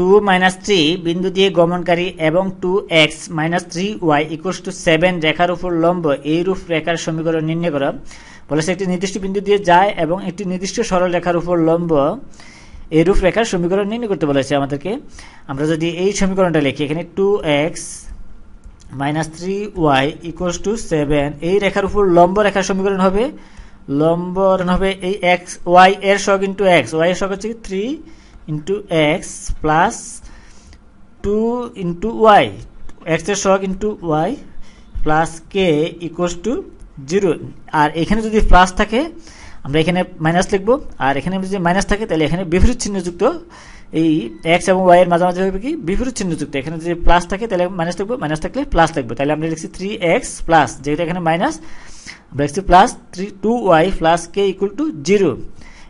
Two minus three বিন্দু দিয়ে গমনকারী এবং two x minus three y equals to seven রেখার উপর লম্ব এই রূপ রেখার সমীকরণ নির্ণয় করা। বলেছে একটি নির্দিষ্ট বিন্দু দিয়ে যায় এবং একটি নির্দিষ্ট সরল রেখার উপর লম্ব এই রূপ রেখার সমীকরণ নির্ণয় করতে বলেছে আমাদেরকে। আমরা যদি এই সমীকরণটা লিখি, এখানে two x minus three y equals to seven এই রেখার উপর লম্ব রেখার সমীকরণ হবে। লম্ব হবে এই এক্স ওয়াই এর শখ ইন্টু এক্স ওয়াই এর শখ হচ্ছে three into x plus two into y এক্সের শখ into y plus k equals to zero আর এখানে যদি প্লাস থাকে, আমরা এখানে মাইনাস লিখব। আর এখানে যদি মাইনাস থাকে, তাহলে এখানে বিপরীত চিহ্নযুক্ত এই এক্স এবং ওয়াই এর মাঝামাঝি হবে কি? বিপরীত চিহ্নযুক্ত। এখানে যদি প্লাস থাকে, তাহলে মাইনাস লিখব মাইনাস থাকলে প্লাস লিখব। তাহলে আমরা লিখছি থ্রি এক্স প্লাস যেহেতু এখানে মাইনাস আমরা লিখছি plus three two y plus k equal to zero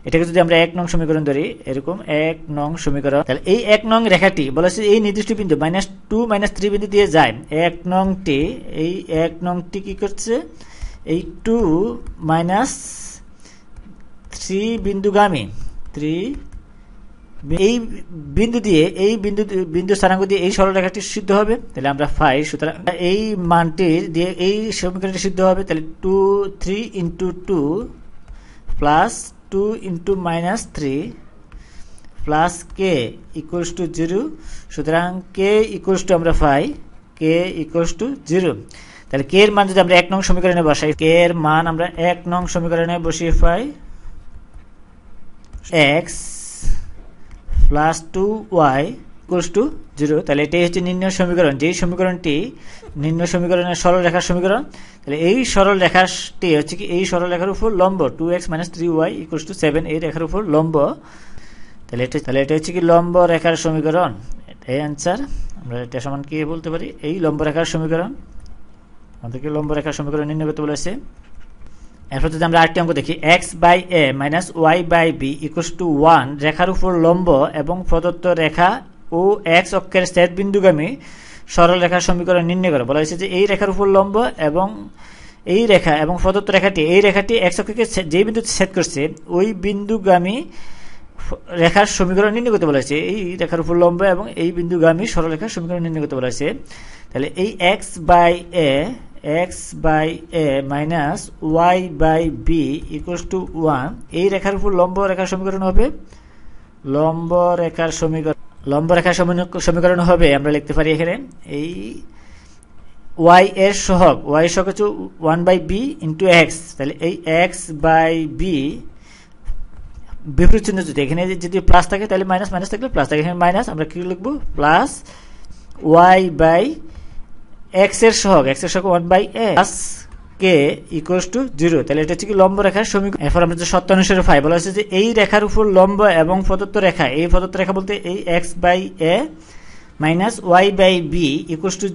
এটাকে যদি আমরা এক নং সমীকরণ ধরি, এরকম এক নং সমীকরণ, তাহলে এই এক নং রেখাটি বলেছে এই নির্দিষ্ট বিন্দু মাইনাস টু মাইনাস থ্রি বিন্দু দিয়ে যায়। এক নংটি, এই এক নংটি কি করছে? এই টু মাইনাস থ্রি বিন্দুগামী থ্রি এই বিন্দু দিয়ে, এই বিন্দু বিন্দু স্থানাঙ্ক দিয়ে এই সরলরেখাটি সিদ্ধ হবে। তাহলে আমরা ফাই সুতরাং এই মানটির দিয়ে এই সমীকরণটি সিদ্ধ হবে। তাহলে two three into two plus two into minus three plus k equals to zero সুতরাং কে ইকুয়ালস টু আমরা পাই কে ইকুয়ালস টু জিরো তাহলে কে এর মান যদি আমরা এক নং সমীকরণে বসাই কে এর মান আমরা এক নং সমীকরণে বসিয়ে পাই x plus two y equals to zero তাহলে এটাই হচ্ছে নির্ণয় সমীকরণ। যেই সমীকরণটি নির্ণয় সমীকরণের সরল রেখার সমীকরণ, তাহলে এই সরল রেখাটি হচ্ছে কি, এই সরল রেখার উপর লম্ব two x minus three y equals to seven এই রেখার উপর লম্ব। তাহলে এটা তাহলে এটা হচ্ছে কি, লম্ব রেখার সমীকরণ। এই অ্যান্সার আমরা এটা সমান কি বলতে পারি? এই লম্ব রেখার সমীকরণ। আমাদেরকে লম্ব রেখার সমীকরণ নির্ণয় করতে বলেছে। এরপর যদি আমরা আরেকটি অঙ্ক দেখি x by a minus y by b equals to one রেখার উপর লম্ব এবং প্রদত্ত রেখা ও এক্স অক্ষের সেট বিন্দুগামী সরল রেখার সমীকরণ নির্ণয় করে। বলা হয়েছে যে এই রেখার উপর লম্ব এবং এই রেখা এবং প্রদত্ত রেখাটি, এই রেখাটি এক্স অক্ষকে যে বিন্দুতে সেট করছে, ওই বিন্দুগামী রেখার সমীকরণ নির্ণয় করতে বলেছে এই রেখার উপর লম্ব এবং এই বিন্দুগামী সরলরেখার সমীকরণ নির্ণয় করতে বলেছে তাহলে এই x by a x by a minus y by b equals to one এই রেখার উপর লম্ব রেখার সমীকরণ হবে। লম্ব রেখার সমীকরণ লম্ব রেখার সমীকরণ হবে, আমরা লিখতে পারি এখানে, এই ওয়াই এর সহগ ওয়াই সহগ হচ্ছে one by b into x তাহলে এই এক্স বাই বি বিপরীত চিহ্ন যদি, এখানে যদি প্লাস থাকে তাহলে মাইনাস মাইনাস থাকলে প্লাস থাকে এখানে মাইনাস আমরা কি লিখব? প্লাস ওয়াই বাই এক্সের সহগ এক্সের সহগ ওয়ান বাই এক্স কে ইকুয়ালস টু জিরো তাহলে এটা হচ্ছে কি লম্ব রেখার সমীকরণ। এরপর আমরা যে সত্য অনুসারে ফাই বলা হচ্ছে যে এই রেখার উপর লম্ব এবং প্রদত্ত রেখা, এই প্রদত্ত রেখা বলতে এই x by a minus y by b equals to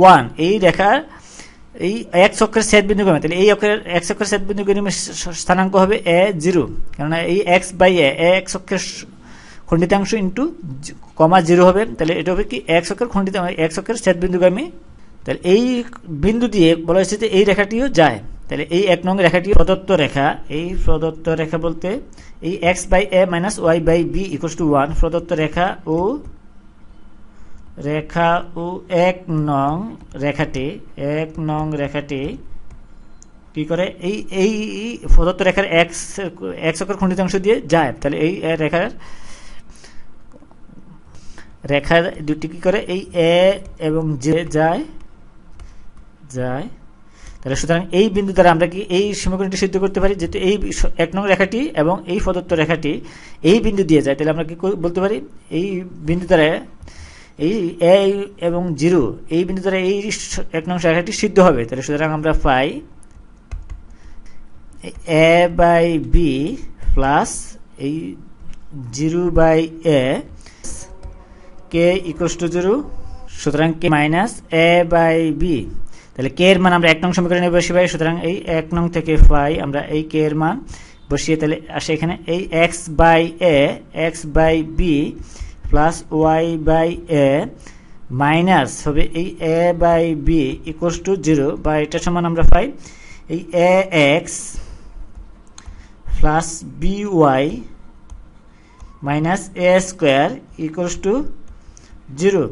one এই রেখার এই এক চক্রের সেট বিন্দু কমে। তাহলে এই অক্ষরের এক চক্রের সেট বিন্দু কমে স্থানাঙ্ক হবে এ জিরো কেননা এই এক্স বাই এ এক চক্রের খণ্ডিতাংশ ইন্টু কমা জিরো হবে। তাহলে এটা হবে কি এক চক্রের খণ্ডিত এক চক্রের সেট বিন্দুগামী তাহলে এই বিন্দু দিয়ে বলা হয়েছে যে এই রেখাটিও যায়। তাহলে এই এক নং রেখাটি প্রদত্ত রেখা, এই প্রদত্ত রেখা বলতে এই x by a minus y by b equals to one প্রদত্ত রেখা ও রেখা ও এক নং রেখাটি, এক নং রেখাটি কি করে? এই এই প্রদত্ত রেখার এক্স এক্স অক্ষর খণ্ডিতাংশ দিয়ে যায়। তাহলে এই রেখার রেখার দুটি কি করে? এই এ এবং যে যায়। যায়। তাহলে সুতরাং এই বিন্দু দ্বারা আমরা কি এই সমীকরণটি সিদ্ধ করতে পারি? যেহেতু এই এক নং রেখাটি এবং এই প্রদত্ত রেখাটি এই বিন্দু দিয়ে যায়, তাহলে আমরা কি বলতে পারি? এই বিন্দু দ্বারা এই এ এবং জিরো, এই বিন্দু দ্বারা এই এক নং রেখাটি সিদ্ধ হবে। তাহলে সুতরাং আমরা পাই এ বাই বি প্লাস এই zero by a k equals to zero সুতরাং k minus a by b তাহলে কে এর মান আমরা এক নং সমীকরণে বসিয়ে পাই, সুতরাং এই এক নং থেকে পাই আমরা এই কে এর মান বসিয়ে তাহলে আসে এখানে এই x by a x by b plus y by a minus হবে এই a by b equals to zero বা এটা সমান আমরা পাই এই a x plus b y minus a square equals to zero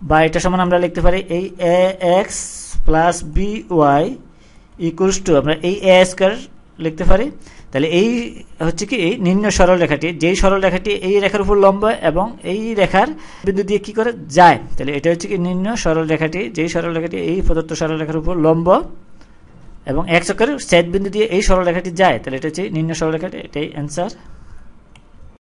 বা এটা সমান আমরা লিখতে পারি এই a x plus b y equals to আমরা এই এ স্কোয়ার লিখতে পারি। তাহলে এই হচ্ছে কি, এই নিম্ন সরল রেখাটি, যেই সরল রেখাটি এই রেখার উপর লম্ব এবং এই রেখার বিন্দু দিয়ে কি করে যায়। তাহলে এটা হচ্ছে কি নিম্ন সরল রেখাটি, যেই সরল রেখাটি এই প্রদত্ত সরল রেখার উপর লম্ব এবং এক চক্করের সেট বিন্দু দিয়ে এই সরল রেখাটি যায়। তাহলে এটা হচ্ছে নিম্ন সরল রেখাটি, এটাই অ্যান্সার